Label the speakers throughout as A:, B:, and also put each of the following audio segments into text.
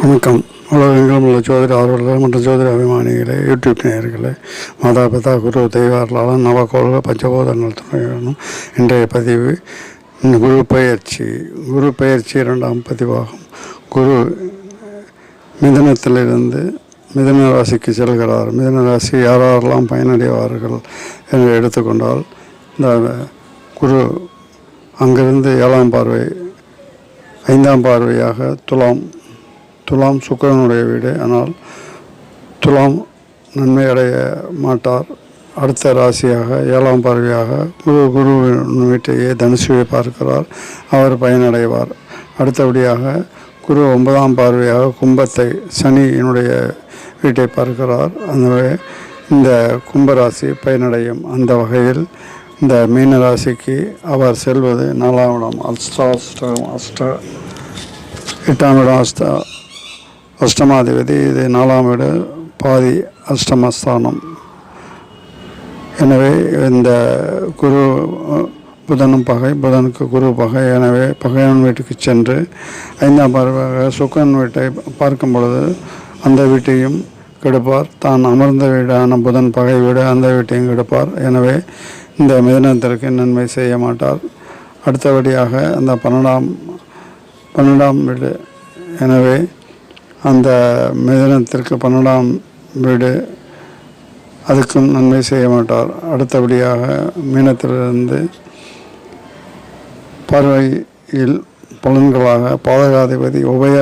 A: வணக்கம். உலகெங்கிலும் உள்ள ஜோதிட ஆர்வலர்கள் மற்றும் ஜோதிட அபிமானிகளே யூடியூப் நேயர்களே மாதா பிதா குரு தெய்வாரலாளன் நவகோள்கள் பஞ்சபோதங்கள் துணையுடனும் இன்றைய பதிவு. குரு பயிற்சி குரு பயிற்சி இரண்டாம் பதிவாகும். குரு மிதனத்திலிருந்து மிதன ராசிக்கு செல்கிறார். மிதன ராசி யாரெல்லாம் பயனடைவார்கள் என்று எடுத்துக்கொண்டால் இந்த குரு அங்கிருந்து ஏழாம் பார்வை ஐந்தாம் பார்வையாக துலாம் துலாம் சுக்கிரனுடைய வீடு. ஆனால் துலாம் நன்மை அடைய மாட்டார். அடுத்த ராசியாக ஏழாம் பார்வையாக குரு குருவின் வீட்டையே தனுசுவை பார்க்கிறார். அவர் பயனடைவார். அடுத்தபடியாக குரு ஒன்பதாம் பார்வையாக கும்பத்தை சனியினுடைய வீட்டை பார்க்கிறார். அந்த இந்த கும்பராசி பயனடையும். அந்த வகையில் இந்த மீன ராசிக்கு அவர் செல்வது நாலாம் இடம். அஷ்டாஷ்டம் அஷ்ட எட்டாம் இடம் அஷ்டா அஷ்டமாதிபதி இது நாலாம் வீடு பாதி அஷ்டமஸ்தானம். எனவே இந்த குரு புதனும் பகை புதனுக்கு குரு பகை. எனவே பகையான் வீட்டுக்கு சென்று ஐந்தாம் பார்வையாக சுக்கன் வீட்டை பார்க்கும் பொழுது அந்த வீட்டையும் கெடுப்பார். தான் அமர்ந்த வீடான புதன் பகை வீடு அந்த வீட்டையும் கெடுப்பார். எனவே இந்த மிதனத்திற்கு நன்மை செய்ய மாட்டார். அடுத்தபடியாக அந்த பன்னெண்டாம் பன்னெண்டாம் வீடு. எனவே அந்த மிதனத்திற்கு பன்னெண்டாம் வீடு அதுக்கும் நன்மை செய்ய மாட்டார். அடுத்தபடியாக மீனத்திலிருந்து பார்வையில் பலன்களாக பாதகாதிபதி உபய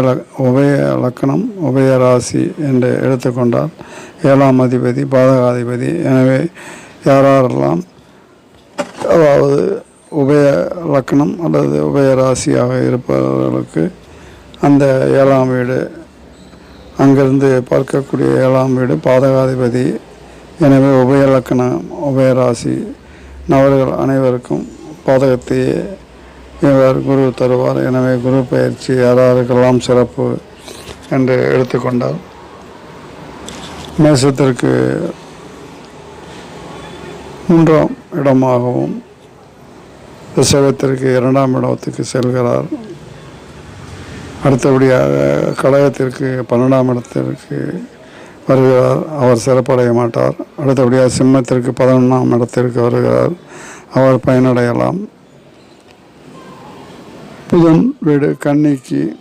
A: உபய லக்கணம் உபய ராசி என்று எடுத்துக்கொண்டால் ஏழாம் அதிபதி பாதகாதிபதி. எனவே யாரெல்லாம் அதாவது உபய லக்கணம் அல்லது உபய ராசியாக இருப்பவர்களுக்கு அந்த ஏழாம் வீடு அங்கிருந்து பார்க்கக்கூடிய ஏழாம் வீடு பாதகாதிபதி. எனவே உபய உபயராசி நபர்கள் அனைவருக்கும் பாதகத்தையே இவர் குரு தருவார். எனவே குரு பயிற்சி யாராருக்கெல்லாம் சிறப்பு என்று எடுத்துக்கொண்டார் மேசத்திற்கு மூன்றாம் இடமாகவும் ரிஷபத்திற்கு இரண்டாம் இடத்துக்கு செல்கிறார். அடுத்தபடியாக கடகத்திற்கு பன்னெண்டாம் இடத்திற்கு வருகிறார். அவர் சிறப்படைய மாட்டார். அடுத்தபடியாக சிம்மத்திற்கு பதினொன்றாம் இடத்திற்கு வருகிறார். அவர் பயனடையலாம். புதன் வீடு கன்னிக்கு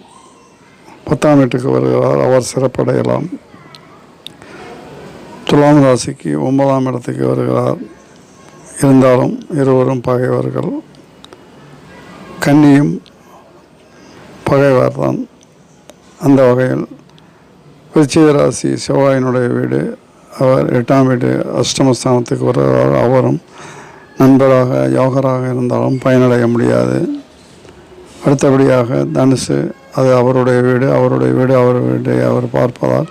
A: பத்தாம் வீட்டுக்கு வருகிறார். அவர் சிறப்படையலாம். துலாம் ராசிக்கு ஒன்பதாம் இடத்துக்கு வருகிறார். இருந்தாலும் இருவரும் பகைவர்கள். கன்னியும் பகைவர் தான் அந்த வகையில் விருச்சிக ராசி செவ்வாயினுடைய வீடு அவர் எட்டாம் வீடு அஷ்டமஸ்தானத்துக்கு வருவார் அவரும் நண்பராக யோகராக இருந்தாலும் பயனடைய முடியாது. அடுத்தபடியாக தனுசு அது அவருடைய வீடு அவருடைய வீடு அவர் வீட்டை அவர் பார்ப்பதால்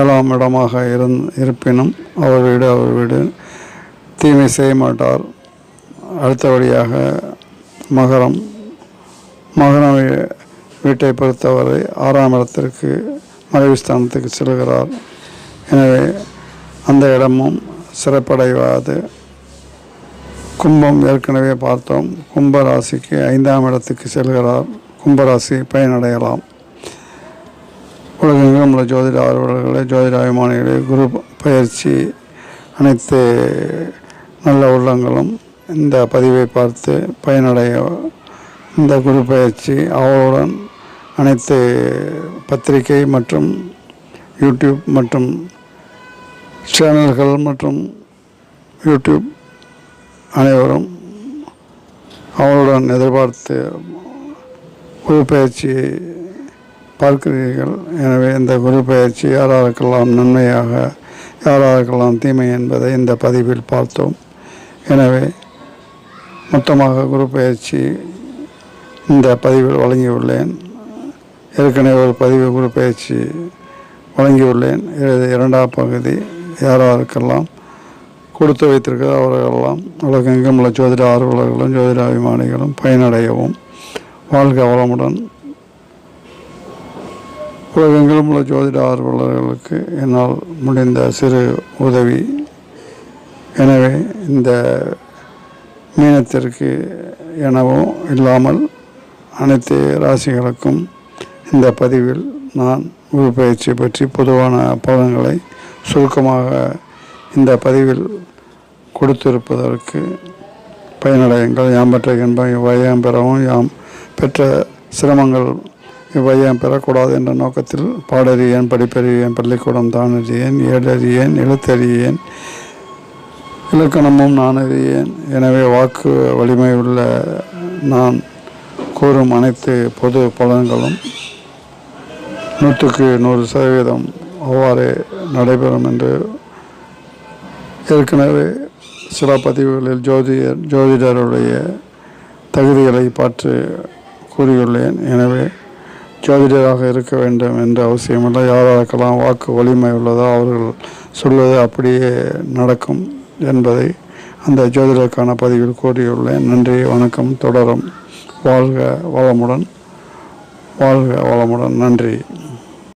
A: ஏழாம் இடமாக இருந் இருப்பினும் அவர் வீடு அவர் வீடு. தீமை செய்ய மாட்டார். அடுத்தபடியாக மகரம் மகரம் வீட்டை பொறுத்தவரை ஆறாம் இடத்திற்கு மறைவு ஸ்தானத்துக்கு செல்கிறார். எனவே அந்த இடமும் சிறப்படைவாது. கும்பம் ஏற்கனவே பார்த்தோம். கும்பராசிக்கு ஐந்தாம் இடத்துக்கு செல்கிறார். கும்பராசி பயனடையலாம். உலகெங்கிலும் உள்ள ஜோதிட ஆர்வலர்களே ஜோதிட அபிமானிகளே குரு பயிற்சி அனைத்து நல்ல உள்ளங்களும் இந்த பதிவை பார்த்து பயனடைய இந்த குரு பயிற்சி அவளுடன் அனைத்து பத்திரிகை மற்றும் யூடியூப் மற்றும் சேனல்கள் மற்றும் யூடியூப் அனைவரும் அவளுடன் எதிர்பார்த்து குரு பார்க்கிறீர்கள். எனவே இந்த குரு பயிற்சி யாராருக்கெல்லாம் நன்மையாக யாராருக்கெல்லாம் தீமை என்பதை இந்த பதிவில் பார்த்தோம். எனவே மொத்தமாக குரு இந்த பதிவில் வழங்கியுள்ளேன். ஏற்கனவே ஒரு பதிவு குரு பயிற்சி வழங்கியுள்ளேன். இரண்டாம் பகுதி. யாராருக்கெல்லாம் கொடுத்து வைத்திருக்கிற அவர்களெல்லாம் உலகெங்கும் உள்ள ஜோதிட ஆர்வலர்களும் ஜோதிட அபிமானிகளும் பயனடையவும் வாழ்க வளமுடன். உலகெங்கிலும் உள்ள ஜோதிட ஆர்வலர்களுக்கு என்னால் முடிந்த சிறு உதவி. எனவே இந்த மீனத்திற்கு எனவும் இல்லாமல் அனைத்து ராசிகளுக்கும் இந்த பதிவில் நான் குரு பற்றி பொதுவான பலன்களை சுருக்கமாக இந்த பதிவில் கொடுத்திருப்பதற்கு பயனடையுங்கள். யாம் பெற்ற இன்பம் இவ்வையம் பெறவும் யாம் பெற்ற சிரமங்கள் இவ்வையம் பெறக்கூடாது என்ற நோக்கத்தில் பாடறியேன் படிப்பறியேன் பள்ளிக்கூடம் தானறியேன் ஏழறியேன் எழுத்தறியேன் இலக்கணமும் நான் அறியேன் எனவே வாக்கு வலிமை உள்ள நான் கூறும் அனைத்து பொது பலன்களும் நூற்றுக்கு நூறு சதவீதம் அவ்வாறே நடைபெறும் என்று ஏற்கனவே சில பதிவுகளில் ஜோதிடர் ஜோதிடருடைய தகுதிகளை பார்த்து கூறியுள்ளேன். எனவே ஜோதிடராக இருக்க வேண்டும் என்ற அவசியமில்லை. யாராருக்கெல்லாம் வாக்கு வலிமை உள்ளதோ அவர்கள் சொல்வது அப்படியே நடக்கும் என்பதை அந்த ஜோதிடருக்கான பதிவில் கூறியுள்ளேன். நன்றி வணக்கம் தொடரும். வாழ்க வளமுடன் வாழ்க வளமுடன். நன்றி.